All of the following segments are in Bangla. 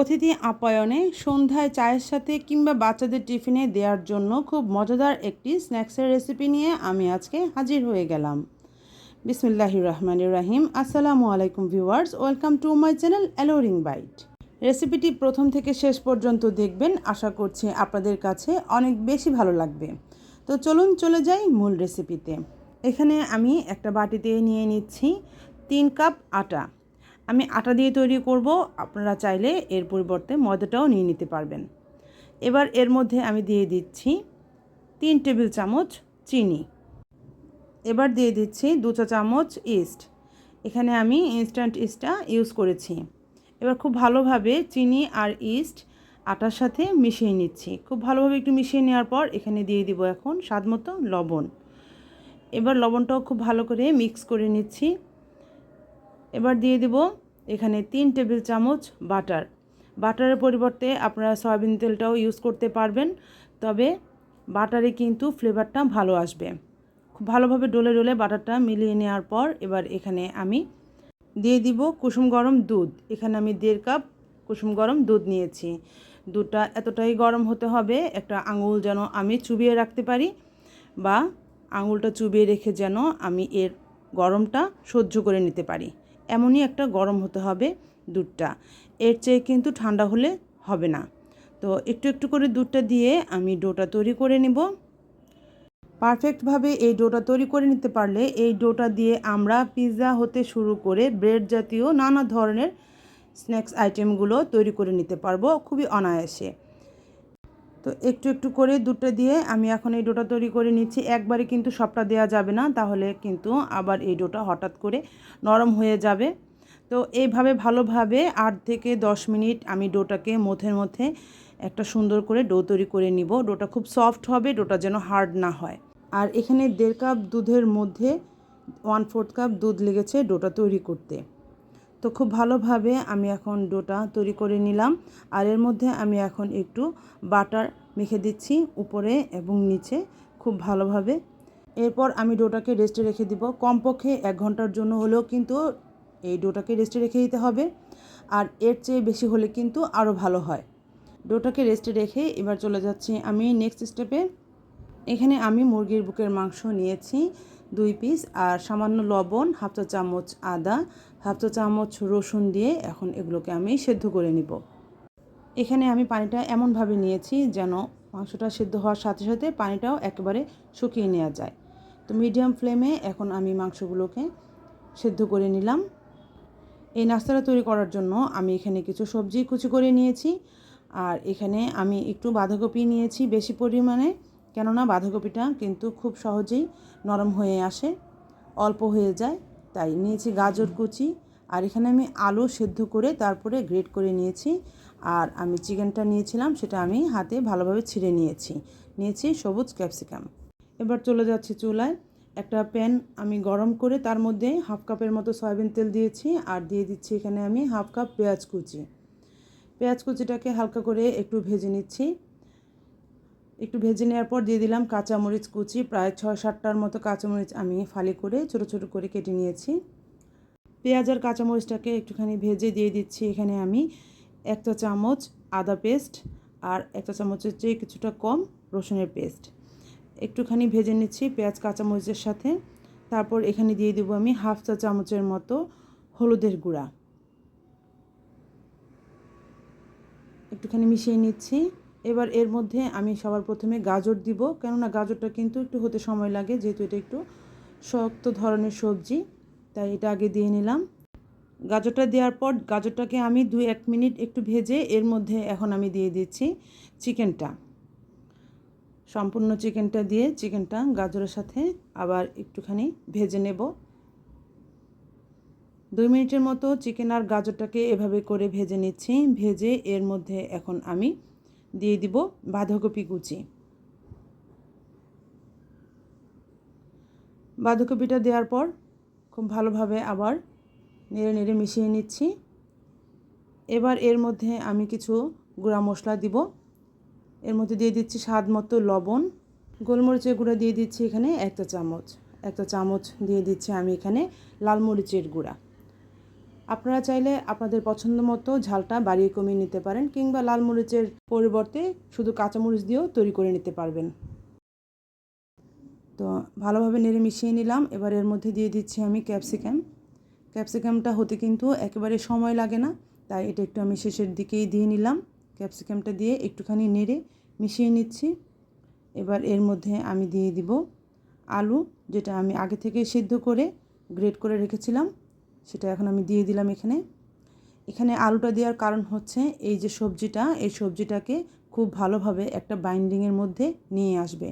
অতিথি আপ্যায়নে সন্ধ্যায় চায়ের সাথে কিংবা বাচ্চাদের টিফিনে দেওয়ার জন্য খুব মজাদার একটি স্ন্যাক্সের রেসিপি নিয়ে আমি আজকে হাজির হয়ে গেলাম। বিসমিল্লাহ রহমান রাহিম। আসসালামু আলাইকুম viewers, welcome to my channel alluring bite. রেসিপিটি প্রথম থেকে শেষ পর্যন্ত দেখবেন, আশা করছি আপনাদের কাছে অনেক বেশি ভালো লাগবে। তো চলুন চলে যাই মূল রেসিপিতে। এখানে আমি একটা বাটিতে নিয়ে নিচ্ছি তিন কাপ আটা। আমি আটা দিয়ে তৈরি করব। আপনারা চাইলে এর পরিবর্তে ময়দাটাও নিয়ে নিতে পারবেন। এবার এর মধ্যে আমি দিয়ে দিচ্ছি তিন টেবিল চামচ চিনি। এবার দিয়ে দিচ্ছি দু চা চামচ ইস্ট। এখানে আমি ইনস্ট্যান্ট ইস্টটা ইউজ করেছি। এবার খুব ভালোভাবে চিনি আর ইস্ট আটার সাথে মিশিয়ে নিচ্ছি। খুব ভালোভাবে একটু মিশিয়ে নেওয়ার পর এখানে দিয়ে দিব এখন স্বাদ মতো লবণ। এবার লবণটাও খুব ভালো করে মিক্স করে নিচ্ছি। এবার দিয়ে দেব এখানে তিন টেবিল চামচ বাটার। বাটারের পরিবর্তে আপনারা সয়াবিন তেলটাও ইউজ করতে পারবেন, তবে বাটারে কিন্তু ফ্লেভারটা ভালো আসবে। খুব ভালোভাবে ডলে ডলে বাটারটা মিলিয়ে নেওয়ার পর এবার এখানে আমি দিয়ে দিব কুসুম গরম দুধ। এখানে আমি দেড় কাপ কুসুম গরম দুধ নিয়েছি। দুধটা এতটাই গরম হতে হবে, একটা আঙুল যেন আমি চুবিয়ে রাখতে পারি বা আঙুলটা চুবিয়ে রেখে যেন আমি এর গরমটা সহ্য করে নিতে পারি। এমনই একটা গরম হতে হবে দুধটা। এর চেয়ে কিন্তু ঠান্ডা হলে হবে না। তো একটু একটু করে দুধটা দিয়ে আমি ডোটা তৈরি করে নেব। পারফেক্টভাবে এই ডোটা তৈরি করে নিতে পারলে এই ডোটা দিয়ে আমরা পিৎজা হতে শুরু করে ব্রেড জাতীয় নানা ধরনের স্ন্যাক্স আইটেমগুলো তৈরি করে নিতে পারব। খুবই অনায়াসে। তো একটু একটু করে দুটো দিয়ে আমি এখন এই ডোটা তৈরি করে নিচ্ছি। একবারে কিন্তু সবটা দেওয়া যাবে না, তাহলে কিন্তু আবার এই ডোটা হঠাৎ করে নরম হয়ে যাবে। তো এইভাবে ভালোভাবে আট থেকে দশ মিনিট আমি ডোটাকে মধ্যের মধ্যে একটা সুন্দর করে ডো তৈরি করে নিব। ডোটা খুব সফট হবে, ডোটা যেন হার্ড না হয়। আর এখানে দেড় কাপ দুধের মধ্যে ওয়ান ফোর্থ কাপ দুধ লেগেছে ডোটা তৈরি করতে। তো খুব ভালোভাবে আমি এখন ডোটা তৈরি করে নিলাম। আর এর মধ্যে আমি এখন একটু বাটার মেখে দিচ্ছি উপরে এবং নিচে খুব ভালোভাবে। এরপর আমি ডোটাকে রেস্টে রেখে দিব। কমপক্ষে এক ঘণ্টার জন্য হলেও কিন্তু এই ডোটাকে রেস্টে রেখে দিতে হবে। আর এর চেয়ে বেশি হলে কিন্তু আরও ভালো হয়। ডোটাকে রেস্টে রেখে এবার চলে যাচ্ছি আমি নেক্সট স্টেপে। এখানে আমি মুরগির বুকের মাংস নিয়েছি। দুই পিস আর সামান্য লবণ, হাফ চা চামচ আদা, হাফ চা চামচ রসুন দিয়ে এখন এগুলোকে আমি সেদ্ধ করে নিব। এখানে আমি পানিটা এমনভাবে নিয়েছি যেন মাংসটা সেদ্ধ হওয়ার সাথে সাথে পানিটাও একেবারে শুকিয়ে নেওয়া যায়। তো মিডিয়াম ফ্লেমে এখন আমি মাংসগুলোকে সেদ্ধ করে নিলাম। এই নাস্তাটা তৈরি করার জন্য আমি এখানে কিছু সবজি কুচি করে নিয়েছি। আর এখানে আমি একটু বাঁধাকপি নিয়েছি বেশি পরিমাণে। কেননা বাঁধাকপিটা কিন্তু খুব সহজেই নরম হয়ে আসে, অল্প হয়ে যায়, তাই নিয়েছি গাজর কুচি। আর এখানে আমি আলু সেদ্ধ করে তারপরে গ্রেট করে নিয়েছি। আর আমি চিকেনটা নিয়েছিলাম, সেটা আমি হাতে ভালোভাবে ছিঁড়ে নিয়েছি। নিয়েছি সবুজ ক্যাপসিকাম। এবার চলে যাচ্ছি চুলায়। একটা প্যান আমি গরম করে তার মধ্যে হাফ কাপের মতো সয়াবিন তেল দিয়েছি, আর দিয়ে দিচ্ছি এখানে আমি হাফ কাপ পেঁয়াজ কুচি। পেঁয়াজ কুচিটাকে হালকা করে একটু ভেজে নিচ্ছি। একটু ভেজে নেওয়ার পর দিয়ে দিলাম কাঁচামরিচ কুচি। প্রায় ছয় সাতটার মতো কাঁচামরিচ আমি ফালি করে ছোট ছোট করে কেটে নিয়েছি। পেঁয়াজ আর কাঁচামরিচটাকে একটুখানি ভেজে দিয়ে দিচ্ছি এখানে আমি একটা চামচ আদা পেস্ট আর একটা চামচের চেয়ে কিছুটা কম রসুনের পেস্ট। একটুখানি ভেজে নিচ্ছি পেঁয়াজ কাঁচামরিচের সাথে। তারপর এখানে দিয়ে দেবো আমি হাফ চা চামচের মতো হলুদের গুঁড়া। একটুখানি মিশিয়ে নিচ্ছি। এবার এর মধ্যে আমি সবার প্রথমে গাজর দিব। কেননা গাজরটা কিন্তু একটু হতে সময় লাগে, যেহেতু এটা একটু শক্ত ধরনের সবজি, তাই এটা আগে দিয়ে নিলাম। গাজরটা দেওয়ার পর গাজরটাকে আমি দুই এক মিনিট একটু ভেজে এর মধ্যে এখন আমি দিয়ে দিচ্ছি চিকেনটা। সম্পূর্ণ চিকেনটা দিয়ে চিকেনটা গাজরের সাথে আবার একটুখানি ভেজে নেব। দুই মিনিটের মতো চিকেন আর গাজরটাকে এভাবে করে ভেজে নিচ্ছি। ভেজে এর মধ্যে এখন আমি দিয়ে দিব বাঁধাকপি কুচি। বাঁধাকপিটা দেওয়ার পর খুব ভালোভাবে আবার নেড়ে নেড়ে মিশিয়ে নিচ্ছি। এবার এর মধ্যে আমি কিছু গুঁড়া মশলা দিব। এর মধ্যে দিয়ে দিচ্ছি স্বাদ মতো লবণ। গোলমরিচের গুঁড়া দিয়ে দিচ্ছি এখানে একটা চামচ। একটা চামচ দিয়ে দিচ্ছি আমি এখানে লাল মরিচের গুঁড়া। আপনারা চাইলে আপনাদের পছন্দ মতো ঝালটা বাড়িয়ে কমিয়ে নিতে পারেন কিংবা লাল মরিচের পরিবর্তে শুধু কাঁচামরিচ দিয়েও তৈরি করে নিতে পারবেন। তো ভালোভাবে নেড়ে মিশিয়ে নিলাম। এবার এর মধ্যে দিয়ে দিচ্ছি আমি ক্যাপসিকাম। ক্যাপসিকামটা হতে কিন্তু একেবারে সময় লাগে না, তাই এটা একটু আমি শেষের দিকেই দিয়ে নিলাম। ক্যাপসিকামটা দিয়ে একটুখানি নেড়ে মিশিয়ে নিচ্ছি। এবার এর মধ্যে আমি দিয়ে দিব আলু, যেটা আমি আগে থেকে সিদ্ধ করে গ্রেট করে রেখেছিলাম। সেটা এখন আমি দিয়ে দিলাম এখানে। এখানে আলুটা দেওয়ার কারণ হচ্ছে এই যে সবজিটা, এই সবজিটাকে খুব ভালোভাবে একটা বাইন্ডিংয়ের মধ্যে নিয়ে আসবে।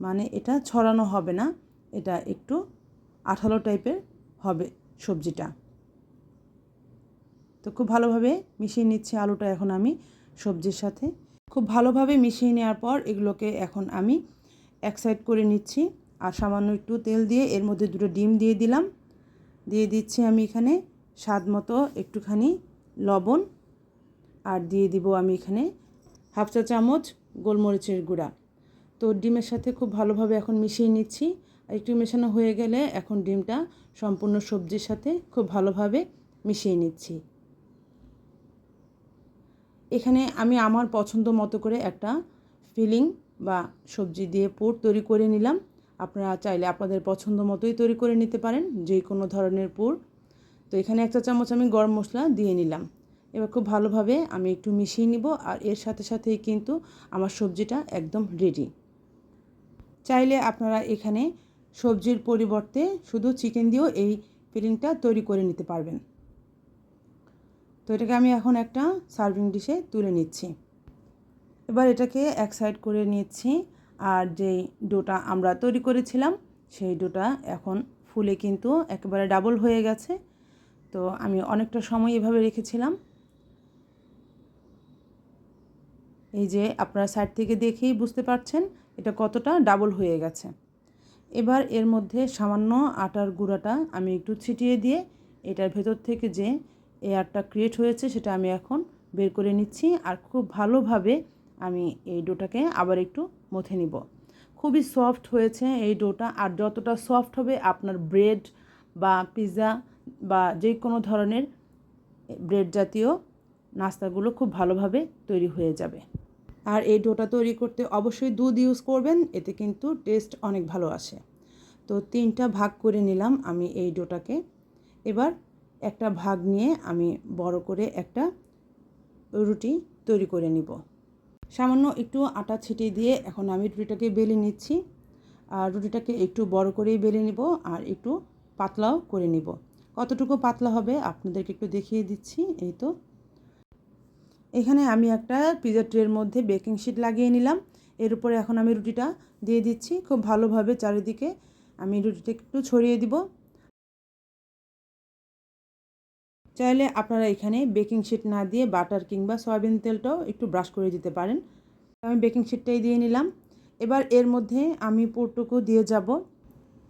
মানে এটা ছড়ানো হবে না, এটা একটু আঠালো টাইপের হবে সবজিটা। তো খুব ভালোভাবে মিশিয়ে নিচ্ছি আলুটা এখন আমি সবজির সাথে। খুব ভালোভাবে মিশিয়ে নেওয়ার পর এগুলোকে এখন আমি এক সাইড করে নিচ্ছি। আর সামান্য একটু তেল দিয়ে এর মধ্যে দুটো ডিম দিয়ে দিলাম। দিয়ে দিচ্ছি আমি এখানে স্বাদ মতো একটুখানি লবণ। আর দিয়ে দিব আমি এখানে হাফ চা চামচ গোলমরিচের গুঁড়া। তো ডিমের সাথে খুব ভালোভাবে এখন মিশিয়ে নিচ্ছি। একটু মেশানো হয়ে গেলে এখন ডিমটা সম্পূর্ণ সবজির সাথে খুব ভালোভাবে মিশিয়ে নিচ্ছি। এখানে আমি আমার পছন্দ মতো করে একটা ফিলিং বা সবজি দিয়ে পুর তৈরি করে নিলাম। আপনারা চাইলে আপনাদের পছন্দ মতোই তৈরি করে নিতে পারেন যে কোনো ধরনের পুর। তো এখানে একটা চামচ আমি গরম মশলা দিয়ে নিলাম। এবার খুব ভালোভাবে আমি একটু মিশিয়ে নিব আর এর সাথে সাথেই কিন্তু আমার সবজিটা একদম রেডি চাইলে আপনারা এখানে সবজির পরিবর্তে শুধু চিকেন দিয়েও এই ফিলিংটা তৈরি করে নিতে পারবেন। তো এটাকে আমি এখন একটা সার্ভিং ডিশে তুলে নিচ্ছি। এবার এটাকে এক সাইড করে নিচ্ছি। আর যেই ডোটা আমরা তৈরি করেছিলাম, সেই ডোটা এখন ফুলে কিন্তু একেবারে ডাবল হয়ে গেছে। তো আমি অনেকটা সময় এভাবে রেখেছিলাম। এই যে আপনারা সাইড থেকে দেখেই বুঝতে পারছেন, এটা কতটা ডাবল হয়ে গেছে। এবার এর মধ্যে সামান্য আটার গুঁড়াটা আমি একটু ছিটিয়ে দিয়ে, এটার ভেতর থেকে যে এয়ারটা ক্রিয়েট হয়েছে, সেটা আমি এখন বের করে নিচ্ছি। আর খুব ভালোভাবে আমি এই ডোটাকে আবার একটু মথে নিব। খুবই সফট হয়েছে এই ডোটা, আর যতটা সফট হবে আপনার ব্রেড বা পিৎজা বা যে কোনো ধরনের ব্রেড জাতীয় নাস্তাগুলো খুব ভালোভাবে তৈরি হয়ে যাবে। আর এই ডোটা তৈরি করতে অবশ্যই দুধ ইউজ করবেন, এতে কিন্তু টেস্ট অনেক ভালো আসে। তো তিনটা ভাগ করে নিলাম আমি এই ডোটাকে। এবার একটা ভাগ নিয়ে আমি বড় করে একটা রুটি তৈরি করে নিব। সামান্য একটু আটা ছিটিয়ে দিয়ে এখন আমি রুটিটাকে বেলে নিচ্ছি। আর রুটিটাকে একটু বড় করেই বেলে নিব আর একটু পাতলাও করে নিব। কতটুকু পাতলা হবে আপনাদেরকে একটু দেখিয়ে দিচ্ছি, এই তো। এখানে আমি একটা পিজা ট্রের মধ্যে বেকিং শিট লাগিয়ে নিলাম। এর উপরে এখন আমি রুটিটা দিয়ে দিচ্ছি। খুব ভালোভাবে চারিদিকে আমি রুটিটা একটু ছড়িয়ে দিব। চাইলে আপনারা এখানে বেকিং শিট না দিয়ে বাটার কিংবা সয়াবিন তেলটাও একটু ব্রাশ করে দিতে পারেন। আমি বেকিং শিটটাই দিয়ে নিলাম। এবার এর মধ্যে আমি পুরটুকু দিয়ে যাব।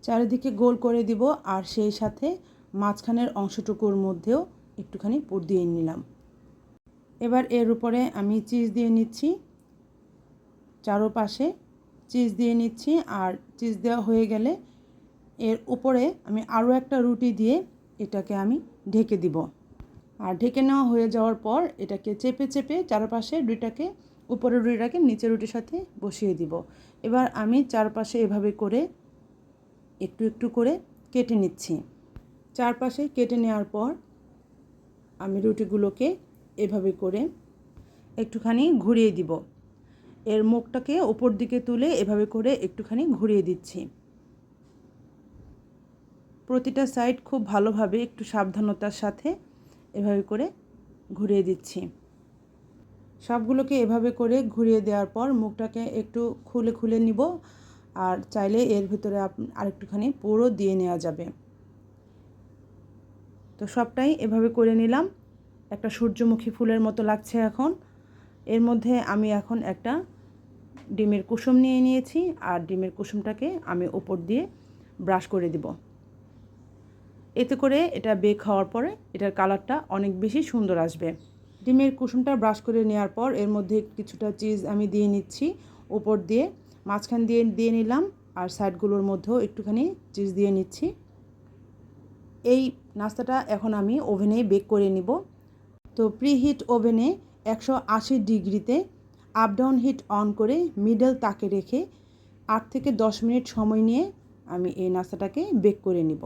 চারিদিকে গোল করে দিব আর সেই সাথে মাঝখানের অংশটুকুর মধ্যেও একটুখানি পুর দিয়ে নিলাম। এবার এর উপরে আমি চিজ দিয়ে নিচ্ছি। চারোপাশে চিজ দিয়ে নিচ্ছি আর চিজ দেওয়া হয়ে গেলে এর উপরে আমি আরও একটা রুটি দিয়ে এটাকে আমি ঢেকে দিব। আর ঢেকে নেওয়া হয়ে যাওয়ার পর এটাকে চেপে চেপে চারপাশে রুটিটাকে উপরের রুটিটাকে নিচের রুটির সাথে বসিয়ে দিব। এবার আমি চারপাশে এভাবে করে একটু একটু করে কেটে নিচ্ছি। চারপাশে কেটে নেওয়ার পর আমি রুটিগুলোকে এভাবে করে একটুখানি ঘুরিয়ে দিব। এর মুখটাকে ওপর দিকে তুলে এভাবে করে একটুখানি ঘুরিয়ে দিচ্ছি। প্রতিটা সাইড খুব ভালোভাবে একটু সাবধানতার সাথে এভাবে করে ঘুরিয়ে দিচ্ছি। সবগুলোকে এভাবে করে ঘুরিয়ে দেওয়ার পর মুখটাকে একটু খুলে খুলে নিব আর চাইলে এর ভিতরে আরেকটুখানি পুরো দিয়ে নেওয়া যাবে। তো সবটাই এভাবে করে নিলাম। একটা সূর্যমুখী ফুলের মতো লাগছে এখন। এর মধ্যে আমি এখন একটা ডিমের কুসুম নিয়ে নিয়েছি আর ডিমের কুসুমটাকে আমি ওপর দিয়ে ব্রাশ করে দিব। এতে করে এটা বেক হওয়ার পরে এটার কালারটা অনেক বেশি সুন্দর আসবে। ডিমের কুসুমটা ব্রাশ করে নেওয়ার পর এর মধ্যে কিছুটা চিজ আমি দিয়ে নিচ্ছি। ওপর দিয়ে মাঝখান দিয়ে দিয়ে নিলাম আর সাইডগুলোর মধ্যেও একটুখানি চিজ দিয়ে নিচ্ছি। এই নাস্তাটা এখন আমি ওভেনে বেক করে নিব। তো প্রিহিট ওভেনে একশো আশি ডিগ্রিতে আপ ডাউন হিট অন করে মিডল তাকে রেখে আট থেকে দশ মিনিট সময় নিয়ে আমি এই নাস্তাটাকে বেক করে নিব।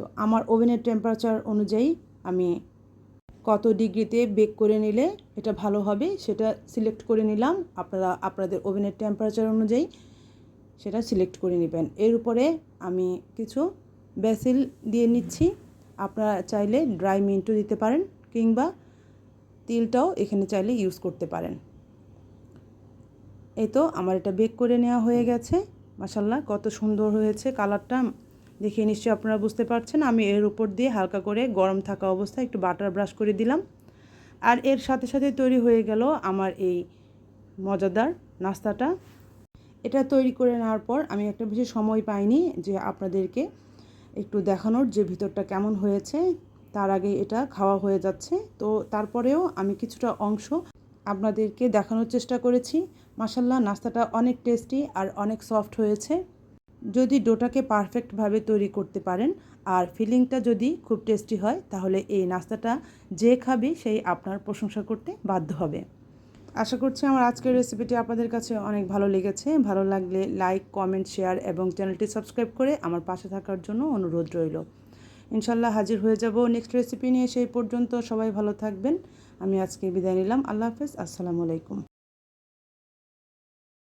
তো আমার ওভেনের টেম্পারেচার অনুযায়ী আমি কত ডিগ্রিতে বেক করে নিলে এটা ভালো হবে সেটা সিলেক্ট করে নিলাম। আপনারা, আপনাদের ওভেনের টেম্পারেচার অনুযায়ী সেটা সিলেক্ট করে নেবেন। এর উপরে আমি কিছু বেসিল দিয়ে নিচ্ছি। আপনারা চাইলে ড্রাই মিন্টও দিতে পারেন কিংবা তিলটাও এখানে চাইলে ইউজ করতে পারেন। এই তো আমার এটা বেক করে নেওয়া হয়ে গেছে। মাসাল্লাহ কত সুন্দর হয়েছে কালারটা দেখে নিশ্চয়ই আপনারা বুঝতে পারছেন, আমি এর উপর দিয়ে হালকা করে গরম থাকা অবস্থায় একটু বাটার ব্রাশ করে দিলাম। আর এর সাথে সাথে তৈরি হয়ে গেল আমার এই মজাদার নাস্তাটা। এটা তৈরি করে নেওয়ার পর আমি একটা বেশি সময় পাইনি যে আপনাদেরকে একটু দেখানোর যে ভিতরটা কেমন হয়েছে, তার আগে এটা খাওয়া হয়ে যাচ্ছে। তো তারপরেও আমি কিছুটা অংশ আপনাদেরকে দেখানোর চেষ্টা করেছি। মাসাল্লাহ নাস্তাটা অনেক টেস্টি আর অনেক সফট হয়েছে। যদি ডোটাকে পারফেক্টভাবে তৈরি করতে পারেন, আর ফিলিংটা যদি খুব টেস্টি হয়, তাহলে এই নাস্তাটা যে খাবে সেই আপনার প্রশংসা করতে বাধ্য হবে। আশা করছি আমার আজকের রেসিপিটি আপনাদের কাছে অনেক ভালো লেগেছে। ভালো লাগলে লাইক, কমেন্ট, শেয়ার এবং চ্যানেলটি সাবস্ক্রাইব করে আমার পাশে থাকার জন্য অনুরোধ রইল। ইনশাল্লাহ হাজির হয়ে যাব নেক্সট রেসিপি নিয়ে, সেই পর্যন্ত সবাই ভালো থাকবেন। আমি আজকে বিদায় নিলাম। আল্লাহ হাফেজ। আসসালামু আলাইকুম।